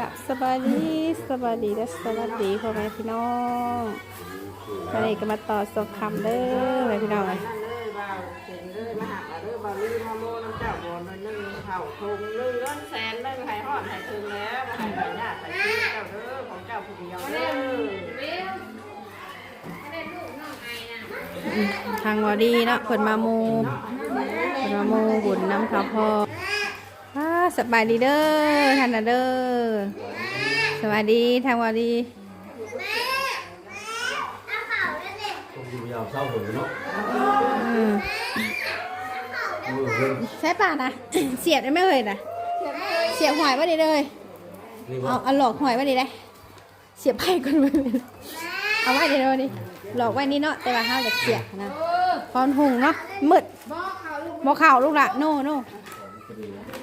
กับสบายดีสบายดีและสวัสดีพ่อแม่พี่น้องวันนี้ก็มาต่อสอบคำเด้อแม่พี่น้องเลยนั่นเลยบ่าวเก่งเลยมาหักเอยทางวเด้อดีเนาะเพิ่นมาโมเพิ่นมาโมบุญน้ำขาวพออ่า สบายดีเด้อท่านน่ะเด้อสวัสดีทางวอดีผมอยู่ยาวเศร้าเลยเนาะอืมมือเพิ่นใช่ป่ะนะเสียบได้ไหมเอ่ยนะเสียบหอยว่าดีเลยนี่เอาว่าเอาหลอกหอยว่าดีเลยเสียบไพ่กันไปเลยเอาไว้เดี๋ยวนี้หลอกไว้นี่เนาะแต่ว่าห้าจะเสียบนะพรหุงเนาะมืดบ่ข่าวลูกละโน่โน่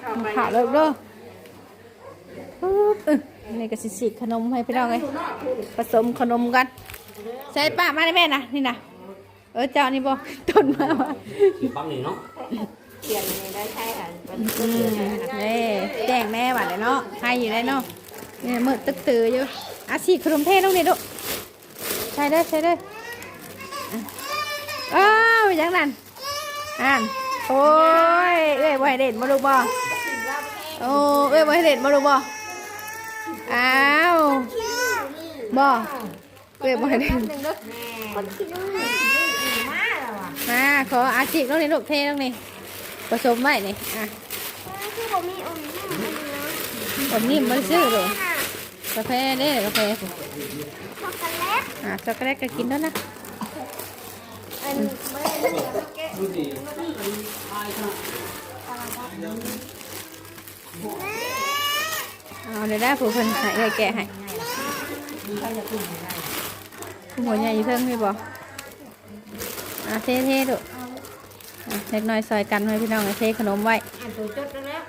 เอาไปข่าวเลยเด้อปึ๊บเออนี่ก็สิสิขนมให้พี่น้องเลยผสมขนมกันใส่ป้ามาได้แม่นะนี่นะเออเจ้านี่บ่ต้นมาวะอยู่ปังนี่เนาะเขียนนี่ได้ใช่ค่ะมันอืมเน่แจ้งแม่ว่าเลยเนาะให้อยู่ได้เนาะนี่มืดตึกตืออยู่อาชีขนมเทศต้องนี่ดูใช่ได้อใช่ได้ออะอ้าวยังนั่นอ่าน โอ้ยเอ้ยบ่ให้เด่นมาดูบ่โอ้เอ้ยบ่ให้เด่นมาดูบ่อ้าวบ่เอ้ยบ่ให้เด่นมาขออาชีพต้องนี่ลูกเทต้องนี่ผสมไว้นี่อะผมนิ่มอันนี้นะผมนี่มันซื้อเลยกาแฟเด้กาแฟช็อกโกแลตอะช็อกโกแลตก็กินแล้วนะอัน ไม่ได้แกะดูดีเอาเดี๋ยวได้ผู้คนใหายเลยแกะให้หัวใหญ่อยู่เทิงพี่บอกอะเท่เท่ๆดูอะเล็กน้อยซอยกันไว้พี่น้องเทขนมไว้อ่านตัวจดแล้ว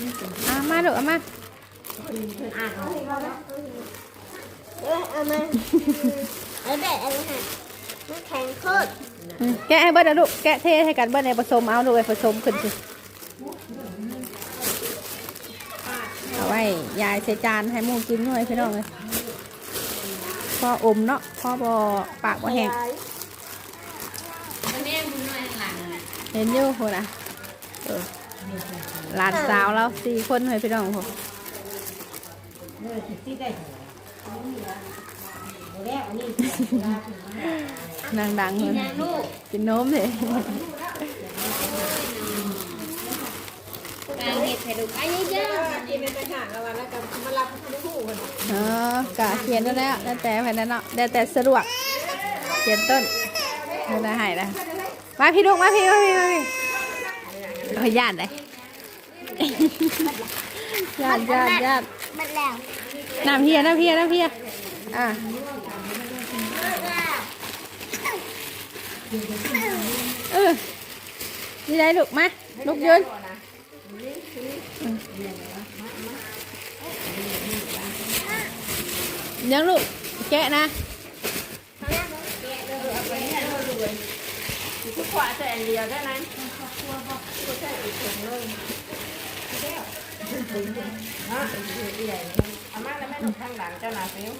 นี่เอามาดูเอามา เออเอามาเอาแบบอะไรค่ะมันแข็งโคตรอืมแกะให้เบิร์ดนะลูกแกะเทให้กันเบิร์ดในผสมเอาดูไปผสมขึ้นสิเอาไว้ยายใส่จานให้หมูกินด้วยพี่น้องเลยพออมเนาะพอบอปากบ่แห้งเห็นอยู่คนอะเออหลานสาวเราสี่คนเลยพี่น้องผม นางดังเลยกินนมเลยการเหตุผลอันนี้เยอะกินในไปหาแล้ววันแล้วก็มารับเขาได้หูคนเออกะเขียนแล้วแล้วแล้วแต่ภายในเนาะแล้วแต่สะดวกเขียนต้นแล้วแต่ให้นะมาพี่ลูกมาพี่มาพี่มาพี่โอ้ยญาติเลยญาติญาติญาติหมดแล้ว น้ำเพียน้ำเพียน้ำเพียอะเออนี่ได้ลูกมาลูกยืนยังลูกแกะนะทุกขวาแต่อันเดียวได้ไหมอามาแล้วแม่ข้างหลังเจ้าหน้าฟิว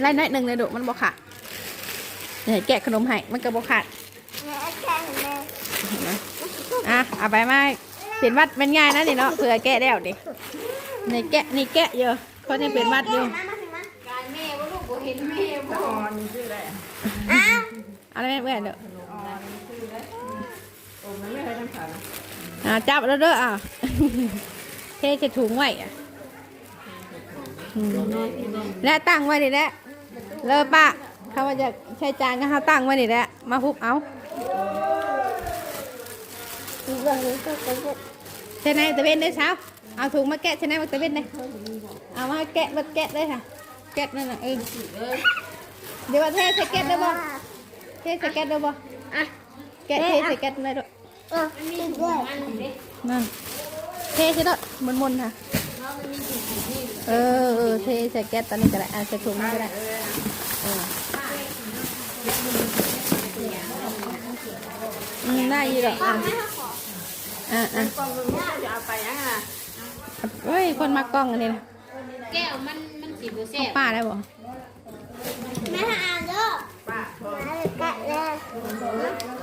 ไล่น้อยหนึ่งเลยลูกมันบอกขาดเดี๋ยวแกะขนมให้มันก็บอกขาดแม่แข็งแม่เห็นไหมอะเอาไปมาเป็นวัดเป็นง่ายนะนี่เนาะเผื่อแกะแล้วดินี่แกะนี่แกะเยอะคนนี้เป็นวัดอยู่มามาถึงมาการแม่ว่าลูกบ่เห็นแม่บ่อ่อนชื่ออะไรอ้าวเอาอะไรแม่เด้ออ่อนชื่ออะไรโอ้มันไม่เคยทำขาวนะอ่าจับแล้วเด้ออะเทใส่ถุงไว้อะอืม และตั้งไว้ดิแหละเลอป้าเขาว่าจะใช้จานก็เขาตั้งไว้ดิแหละมาพุบเอาอีกอย่างหนึงก็เป็นพวกใช่ไหมตะเวนได้เช้าเอาถุงมาแกะใช่ไหมมาตะเวนเลยเอามาแกะมาแกะเลยค่ะ แกะนั่นน่ะเออเดี๋ยวว่าเทใส่แกะได้บ่เทใส่แกะได้บ่อะแกะเทใส่แกะได้ด้วยเอออีกด้วยนั่นเทใช่ด้วยมนๆค่ะ เออเออเทใส่แก๊สตอนนี้ก็ได้อะใส่ถุงนี่ก็ได้เอออืมได้อยี่หรอกพ่ออะแม่เขาขออะอะกล้องมึงจะเอาไปยังอะเฮ้ยคนมากล้องอันนี้นะแก้วมันมันสีบูขแซ่องบป้าได้บ่แม่อ่านเด้อป้ามาเลยแกะเลย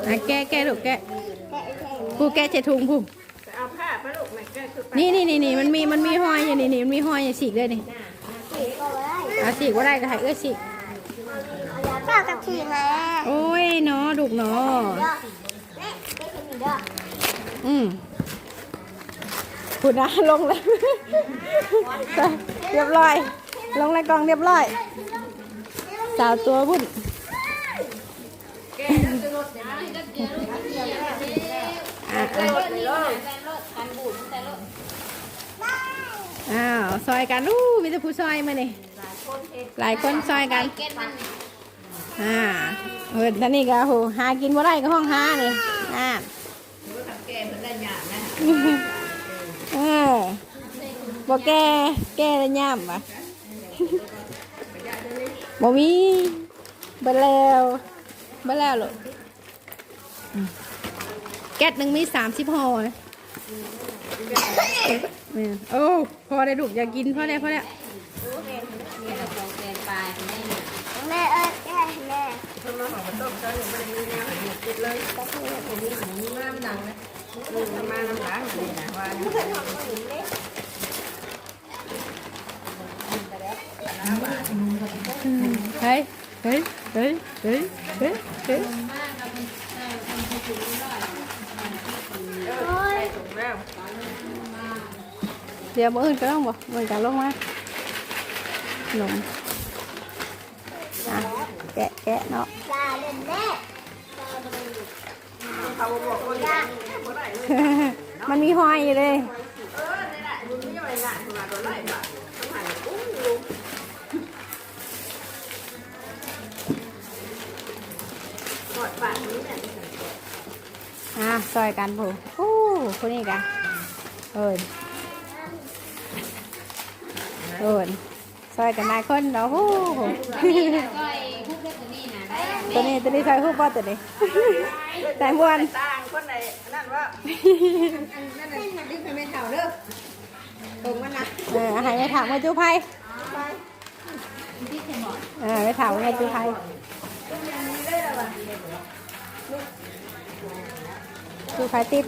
อะแกะแกะลูกแกะแกะเลยผู้แกะเจถุงผู้ นี่นี่นี่นี่มันมีมันมีห้อยอยู่นี่นี่มันมีห้อยอยู่ฉีกเลยนี่สีก็ได้อะฉีกว่าได้ก็ให้เอ้ยฉีกป้ากับทีแม่โอ้ยเนาะดุกเนาะเด้อแม่ได้กินเด้ออืมพูดนะลงเลยเรียบร้อย ลงในกล่องเรียบร้อยสาวตัวพุ่นอะอะ รถนี่แต่รถคันบูดแต่รถ อ้าวซอยกันอู้มีแต่ผู้ซอยมาเนี่ยหลายคนซอยกันแก้มันนี่อ่าเฮ้ยท่านนี่ก็โหหากินบ่ได้ก็ห้องหานี่อ่าแก้มันได้หยาบนะเออบ่แก่แก่แล้วย่ำปะบ่มีเบ่แล้วเบ่แล้วลูกอืมแก๊สหนึ่งมีสามสิบห่อนะ แม่นโอ้พอได้ลูกอยากกินพอได้พอได้มีแต่ของแกงปลายไม่เนี่ยแม่เอ้ยแม่แม่เพิ่งมาหอมต้มเจ้าหนูไม่ได้มีแนวให้หมดติดเลยมีมาน้ำหนังนะอืมมาน้ำหนังนี่นะว่าเฮ้ยเฮ้ยเฮ้ยเฮ้ยเฮ้ยเฮ้ย โอ้ย ถูกแล้ว เดี๋ยวมืออื่นก็ต้องบอกมือกันลงมาหนุ่มแกะแกะเนาะมันมีหอยเลยอะซอยกันผู้ผู้คนนี้กันเออ เอิญซอยกันนายคนเนาะฮู้นี่นะก้อยคุกเล็กตัวนี้นะได้ตัวนี้ตัวนี้ซอยฮู้ป่ะตัวนี้แต่มวนต่างคนไหนนั่นว่านั่นน่ะมันดึงไปไม่เท่าเด้อตรงมันนะเออให้ไปถามว่าจูไพที่เขมอดเออไปถามว่าจูไพจูไพติด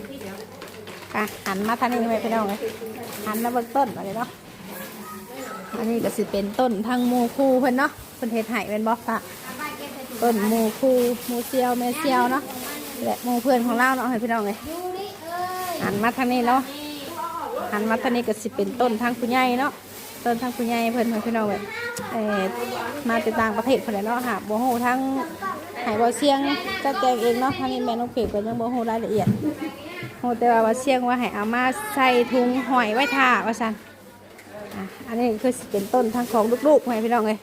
อะหันมาทางนี้ไหมพี่น้องเลยหันมาเบื้องต้นมาเลยเนาะ อันนี้ก็สิเป็นต้นทางหมูคูเพิ่นเนาะเพิ่นเฮ็ดให้เป็นบล็อกค่ะต้นหมูคูหมูเซียวแม่เซียวเนาะและหมูเพื่อนของเราเนาะให้พี่น้องเลยดูนี่เอ้ยหันมาทางนี้เนาะหันมาทางนี้ก็สิเป็นต้นทางผู้ใหญ่เนาะต้นทางผู้ใหญ่เพื่อนให้พี่น้องแบบเออมาติดต่างประเทศเพื่อนเนาะค่ะโบโหทั้งหายบ่เสียงก็แจงเองเนาะทางนี้แม่น้องเปียกก็ยังโบโหรายละเอียดโหแต่ว่าว่าเสียงว่าให้เอามาใส่ถุงหอยไว้ท่าว่าซั่น อันนี้คือสิเป็นต้นทางของลูกๆให้พี่น้องเลย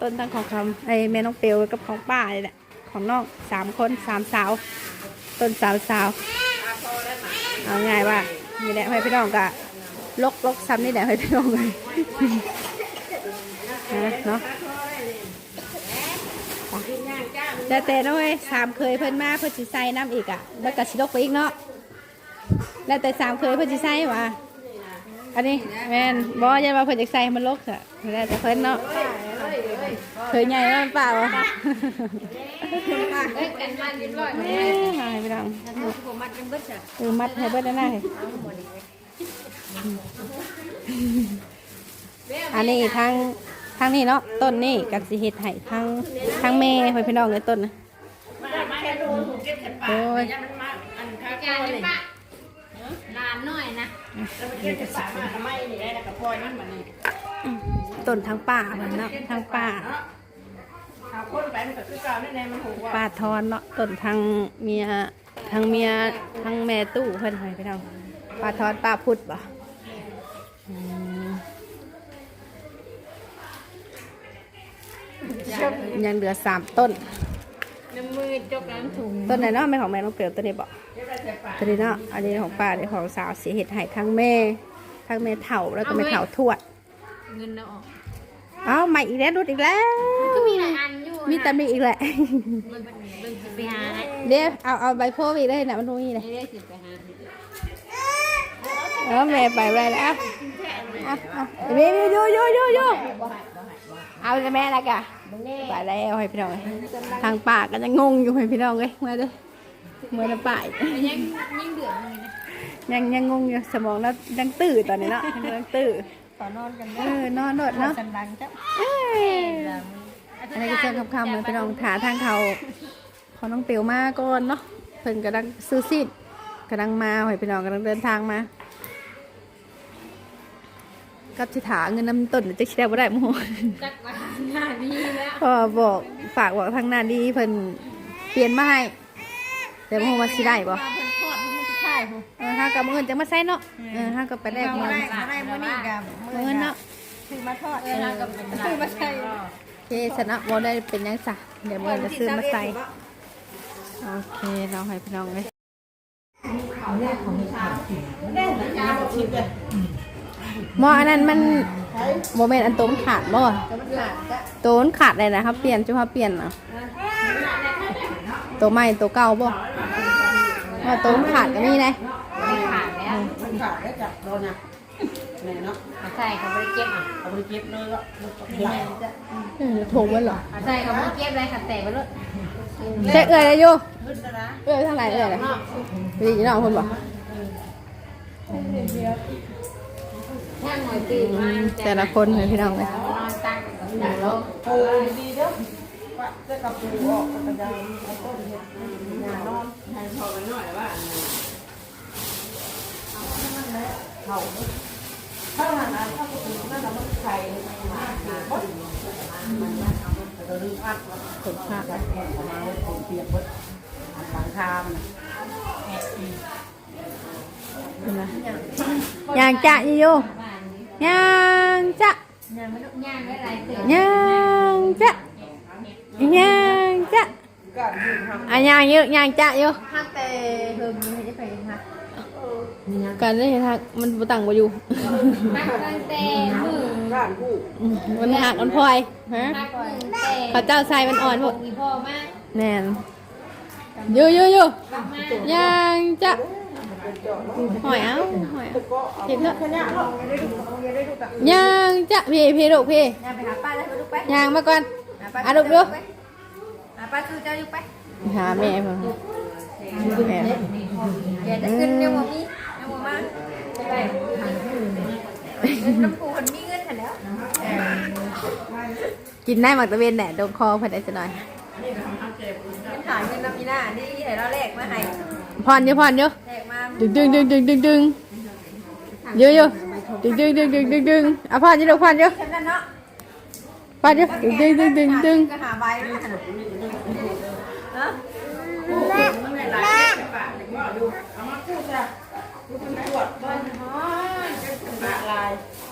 ต้นทั้งของคำไอ้แม่น้องเปียวกับของป้าเลยแหละของน้องสามคนสามสาว ต้นสาวสาวเอาง่ายว่านี่แหละให้พี่น้องกะลกลกซ้ำนี่แหละให้พี่น้องเลยนะเนาะแต่แต่น้อยสามเคยเพิ่นมาเพิ่นสิใส่น้ำอีกอะแล้วก็สิลกไปอีกเนาะแล้วแต่สามเคยเพิ่นสิใส่ว่า อันนี้แม่นบ่ยันว่าเพิ่นจะใส่ให้มันลกอะแล้วแต่เพิ่นเนาะเคยใหญ่แล้วมันเปล่าวะเอ้ยกันมันเรียบร้อยเอ้ยมาให้พี่น้องผมมัดกันเบิดจ้ะเออมัดให้เบิดได้หน้าให้อันนี้ทางทางนี้เนาะต้นนี่กับสิเฮ็ดให้ทางทางแม่ให้พี่น้องเลยต้นนะมามาแค่ดูถูกเก็บกันปากยังมันมาอันข้าวการเลย แล้วมันเก็บกันปากมาทำไมนี่ได้แล้วกับพลอยมันมันนี่ต้นทางป่ามันเนาะทางป่าข้าวพ่นไปมันก็คือเก่าแน่ๆมันหูว่าป่าทอนเนาะต้นทางเมียทางเมียทางแม่ตู้เพิ่นให้พี่น้องป่าทอนป่าพุดบ่อืมยังเหลือสามต้นน้ำมือจกน้ำถุงต้นไหนเนาะแม่ของแม่น้องเปรียวต้นนี้บอก เก็บไว้ใส่ปากต้นนี้เนาะอันนี้ของป้าอันนี้ของสาวเสียเห็ดไห่ทั้งแม่ทั้งแม่เถ่าแล้วก็แม่เถ่าทวดเงินเราออกเอ้าใหม่อีกแล้วรุดอีกแล้ว ก็มีหลายอันอยู่มีแต่มีอีกแหละไปหาให้เดี๋ยวเอาเอาใบโพอีกเลยนะมันตรงนี้เลยเรื่อยๆสิไปหาเออแม่ไปไปแล้วอะอะอะเดี๋ยวโยโยโยโยเอาเลยแม่ละกะไปแล้วให้พี่น้องเอ้ยทางปากก็จะงงอยู่ให้พี่น้องเลยมาเลย เมื่อละป่ายยังยังเดือดเลยนะยังยังงงอยู่สมองแล้วยังตื่นตอนนี้เนาะยังตื่นขอนอนกันเออนอนโดดเนาะสันดังจ้ะเอ้ยอันนี้ก็เชิญคำๆเลยพี่น้องถาทางเขาขอน้องเตียวมาก่อนเนาะเพิ่นกำลังซื้อซีดกำลังมาให้พี่น้องกำลังเดินทางมากับสิถาเงินน้ำต้นจะคิดได้บ่ได้มั้งจักว่าหน้าดีแล้วพอบอกฝากบอกทางหน้าดีเพิ่นเปลี่ยนมาให้ แต่บ่ฮู้ว่าสิได้บ่มาเพิ่นทอดมันใช่ผู้เออถ้ากับมื้ออื่นจะมาใส่เนาะเออถ้ากับไปแลกเอาเงินได้เอาได้มื้อนี้กับมื้ออื่นเนาะซื้อมาทอดเวลากับเป็นซื้อมาใส่โอเคสนะบ่ได้เป็นหยังซะเดี๋ยวมื้ออื่นจะซื้อมาใส่โอเคเราให้พี่น้องเลยหมออันนั้นมันโมเมนต์อันโตวมันขาดบ่โตวมันขาดเลยนะครับ เปลี่ยนจุภาพเปลี่ยนนะตัวใหม่ตัวเก่าบ่ ว่าตัวมันขาดก็มีเลยขาดแล้วมันขาดได้จับโดนนะแม่เนาะใส่เขาไม่ได้เก็บอะเอาไปเก็บเลยก็ไหลเออถูกมันเหรอใส่เขาไม่ได้เก็บเลยขัดแต่ไปเลยเจ๊เอ่ยเลยอยู่ขึ้นแล้วนะเอ่ยทางไหนเอ่ยเลยไปดีน้องคนบอกแท่งหน่อยตื่นมาแต่ละคนเลยพี่น้องเลย จะกับปูออกกระจายเอาต้นเห็ดยานอนให้พอกันหน่อยว่าเขาถ้าหาถ้าปูน่าจะมันไข่มาบดมันจะลืมอัดคนภาคประมาณเปียกบดหลังคามนะยางจะยี่อยู่ยางจะย่างไม่ต้อย่างได้หลายเตือนยางจะ ยางจ้ะอะยางเยอะยางจ้ะอยู่ฮักแต่เพิ่มนี่จะไปฮะกันได้เห็นทักมันบ่ตังบ่อยู่พักตั้งแต่มือร้านผู้มันหักมันพลอยฮะเขาเจ้าใส่มันอ่อนพวกมีพ่อมากแน่นอยู่อยู่อยู่มากมากยางจะหอยเอ้าหอยเอ้าเห็นเถอะขยะลองยังได้ดูลองยังจ้ะพี่พี่ลูกพี่ยาไปหางมาก่อนหาป้า อะลูกดูหาป้าซื้อเจ้าอยู่ไปหาแม่เพิ่นแม่เดี๋ยวจะขึ้นยังบ่มียังบ่มาไปน้ำปูมันมีเงินหันแล้ว กินได้หมักตะเวนแหละโดนคอเพิ่นได้จะหน่อยมันหาเงินน้ำมีหน้านี่ให้เราแลกมาให้พรเยอะพรเยอะแลกมาดึงดึงดึงดึงดึงดึงเยอะเยอะดึงดึงดึงดึงดึงดึงอะพรเยอะลูกพรเยอะ ฉันนั่นเนาะพรเยอะดึงดึงดึงดึงดึงก็หาใบมาหันฮะ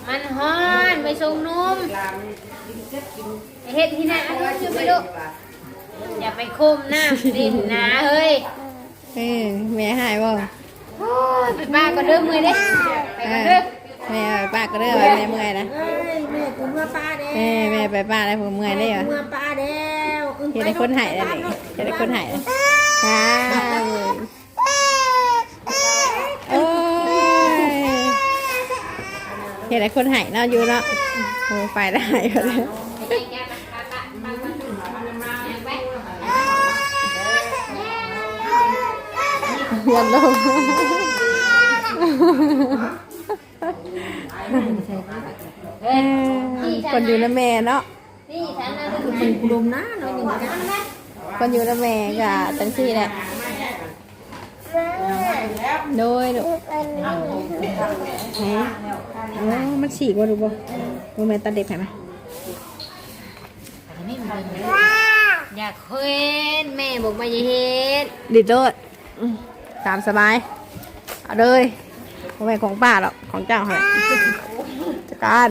มันฮ้อนไปส่งนุ่มเฮ็ดที่ไหนอันนี้ชื่อไม่รู้อย่าไปคุมน้ำดินนะเฮ้ยเอ้ยแม่หายบ่โอ้ยไปบ้านก็เด้อมือเด้ไปเอกันอเด้อแม่ไปป้าก็เด้อไปแม่เมื่อยนะ เอ้ยแม่กูเมื่อป้าเด้แม่แม่ไปป้าแล้วผมเมื่อยได้เหรอเมื่อป้าเด้วเห็นได้คนหายแล้วนี่เห็นได้คนหายแล้วค่ะโอ้ยเห็นได้คนหายเนาะอยู่เนาะโอ้ไปได้ก็เลยไปแก้ปะปะปะปะปะไปเรียนลง เอ้ยคนอยู่นะแม่เนาะนี่ฉันน่ะคือมันกลุ่มนะน้อยหนึ่งกันคนอยู่นะแม่กะจังซี่แหละโดยลูกแหมโอ้มันฉีกว่ารู้ป่ะโมแม่ตัดเด็กเห็นไหมอยากเห็นแม่บอกมาอย่าเห็นดิดโดดอืมตามสบาย เอาเลย โมแม่ของป้าหรอกของเจ้าเหรอจัดการ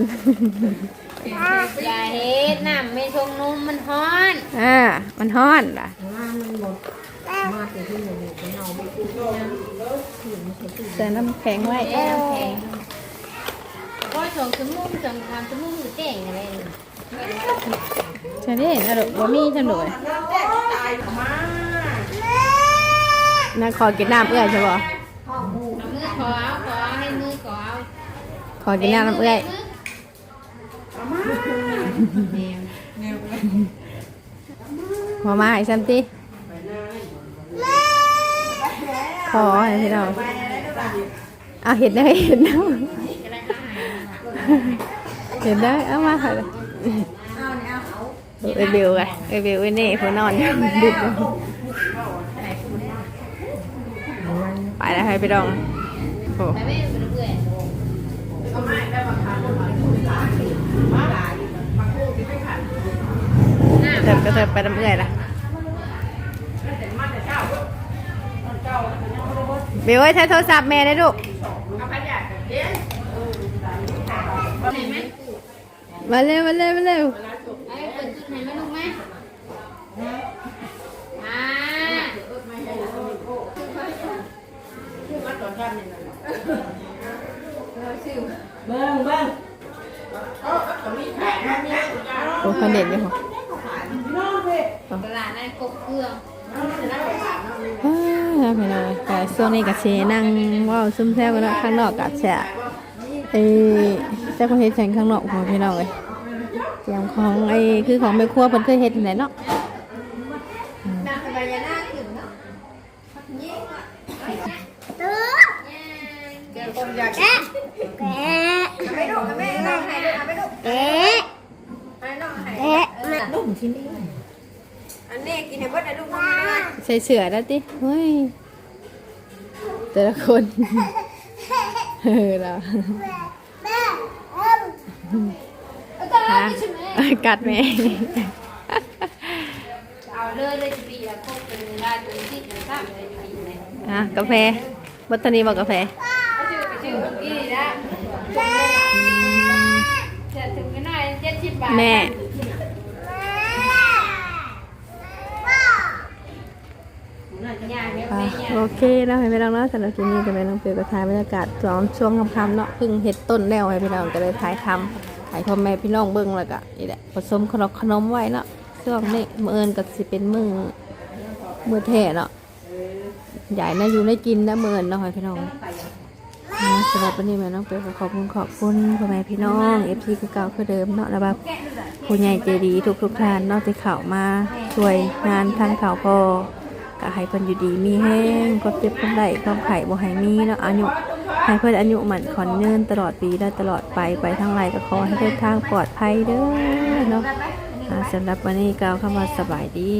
อย่าเห็นน้ำไม่ทงนุ่มมันฮ้อนอ่ามันฮ้อนล่ะใส่น้ำแข็งไว้แก้วแข็งก็สองชั่วโมงสองสามชั่วโมงก็แจ้งอะไรจะได้เห็นอะลูกบ่มีจังเลยน้ำแจ้งตายออกมาน่าขอกินน้ำเอื้อยใช่ป่ะ เอามือขอเอาขอให้มือขอเอาขอกินน้ำเอื้อยพอมาไอ้ซัมติขอให้พี่น้องเอาเห็นได้เห็นได้เห็นได้เอามาค่ะเลยเอาเนี่ยเอาเอ้ยบิวไงเอ้ยบิวเอ้ยนี่เขานอนอยู่ดึกอยู่ไปแล้วให้พี่น้องโอ้ไปไม่เป็นเพื่อนไม่ได้มาทานมาคู่สามาหลายมาคู่ที่ไม่ผ่านเติบก็เติบไปน้ำเอื้อยละแต่มาแต่เจ้าเจ้าเป็นยังไม่รู้ว่าบิวเอ้ยใช้โทรศัพท์แม่ได้ลูกเอะไหนไหมมาเร็วมาเร็วมาเร็ว ไอ้เปิดจุดไหนไหมลูกไหมมา มาต่อกันนี่นะ เบิ้งเบิ้งเออก็มีแขกมาเนี่ยคุณยายโอ้คนเด็ดอยู่หัวน้องเว้ยตลาดนั่นกบเครื่องน้องจะได้ไปถามน้องนี่อ้าวพี่น้องแต่ช่วงนี้กับเชนั่งเว่าวซุ่มแซวกันเนาะข้างนอกกับแชะเอ้ยเจ้าคนเฮ็ดแข่งข้างนอกของพี่น้องเลยเตรียมของไอ้คือของแม่ครัวเพิ่นเคยเฮ็ดที่ไหนเนาะนั่ง ไปยาหน้าขึ้นเนาะยิ่งอะเดี๋ยนอยากเอาไปดูเอาไปดูเอาไปดูเอาไปดูให้น้องให้ลูกชิ้นนี้อันนี้กินให้เบิดนะลูกน้องใส่เสือแล้วติเฮ้ยแต่ละคนเออเราฮะกัดแม่เอาเลยเลยจะปีละคบเป็นได้เป็นที่เป็นข้ามเลยปีเลยอะกาแฟบัตตานีบอกกาแฟ เอาชื่อไปชื่อกี่ละจะถึงกันหน่อยเจ็ดสิบบาท แม่ย่างเนี่ยอะแม่ย่างโอเคเนาะให้พี่น้องเนาะสำหรับคลิปนี้ก็เป็นน้องเปียวกระทายบรรยากาศตอนช่วงค่ำๆเนาะเพิ่งเห็ดต้นแล้วให้พี่น้องก็เลยถ่ายทำถ่ายพ่อแม่พี่น้องเบิ่งแล้วก็นี่แหละผสมขนมขนมไว้เนาะช่วงนี้มื้อเอิญก็สิเป็นมือมือแท้เนาะใหญ่นะอยู่ในกินนะมื้อเอิญเนาะให้พี่น้อง อ่าสำหรับวันนี้แม่น้องเปียวก็ขอบคุณขอบคุณพ่อแม่พี่น้อง FC คือเก่าคือเดิมเนาะแล้วแบบผู้ใหญ่ใจดีทุกทุกท่านนอกจากข่าวมาช่วยงานทางข่าวพอก็ให้เพิ่นอยู่ดีมีแห้งก็เจ็บคนได้ความไข่บ่ให้มีเนาะอายุให้เพิ่นอายุหมันขอนเนินตลอดปีและตลอดไปไปทางไรก็ขอให้เดินทางปลอดภัยเด้อเนาะสำหรับวันนี้กล่าวคำว่าสบายดี